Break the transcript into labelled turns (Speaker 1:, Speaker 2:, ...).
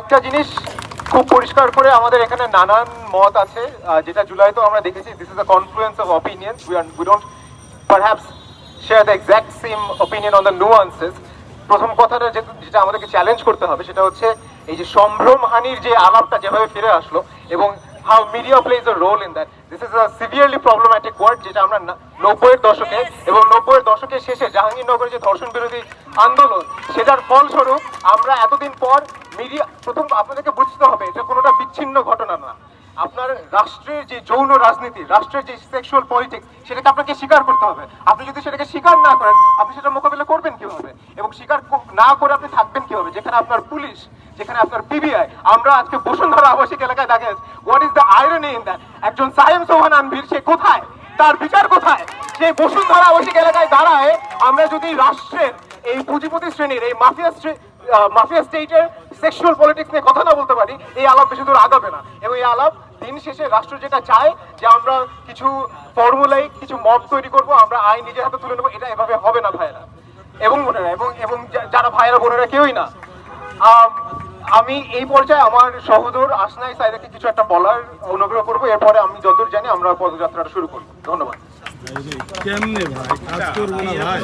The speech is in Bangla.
Speaker 1: কয়েকটা জিনিস খুব পরিষ্কার করে আমাদের এখানে নানান মত আছে। যেটা জুলাইতেও আমরা দেখেছি this is a confluence of opinions we we don't perhaps share the exact same opinion on the nuances প্রথম কথাটা যেটা আমাদেরকে চ্যালেঞ্জ করতে হবে সেটা হচ্ছে এই যে সম্ভ্রম হানির যে আলাপটা যেভাবে ফিরে আসলো এবং how media plays a role in that this is a severely problematic word যেটা আমরা না- নব্বইয়ের দশকে এবং নব্বইয়ের দশকের শেষে জাহাঙ্গীরনগরের যে ধর্ষণ বিরোধী আন্দোলন সেটার ফলস্বরূপ আমরা এতদিন পর প্রথম আপনাদেরকে বুঝতে হবে, এটা কোনোটা বিচ্ছিন্ন ঘটনা না। আপনার রাষ্ট্রের যে যৌন রাজনীতি, রাষ্ট্রের যে সেক্সুয়াল পলিটিক্স সেটাকে আপনাকে স্বীকার করতে হবে। আপনি যদি সেটাকে স্বীকার না করেন, আপনি সেটা মোকাবিলা করবেন কীভাবে? এবং স্বীকার না করে আপনি থাকবেন কীভাবে? যেখানে আপনার পুলিশ, যেখানে আপনার পিবিআই আমরা আজকে বসুন্ধরা আবাসিক এলাকায় দেখা যাচ্ছে what is the irony in that একজন সায়েম সোহান আনভির, সে কোথায়? তার বিচার কোথায়? সেই বসুন্ধরা আবাসিক এলাকায় আমরা যদি রাষ্ট্রের এই পুঁজিপতি শ্রেণির, এই মাফিয়া মাফিয়া স্টেটের সেক্সুয়াল পলিটিক্স নিয়ে কথা না বলতে পারি, এই আলাপ বেশি দূর আগাবে না। এবং এই আলাপ দিন শেষে রাষ্ট্র যেটা চায় যে আমরা কিছু ফর্মুলাই কিছু মব তৈরি করব, আমরা আইন নিজের হাতে তুলে নেব, এটা এভাবে হবে না ভাইয়েরা। এবং বোনেরা, এবং এবং যারা ভাইয়েরা, বোনেরা কেউই না। আমি এই পর্যায়ে আমার সহোদর আসনাই সাইদাকে কিছু একটা বলার অনুগ্রহ করব, এরপরে আমি যতদূর জানি আমরা পদযাত্রাটা শুরু করব। ধন্যবাদ।
Speaker 2: কেমনে ভাই? কাজ করব না ভাই?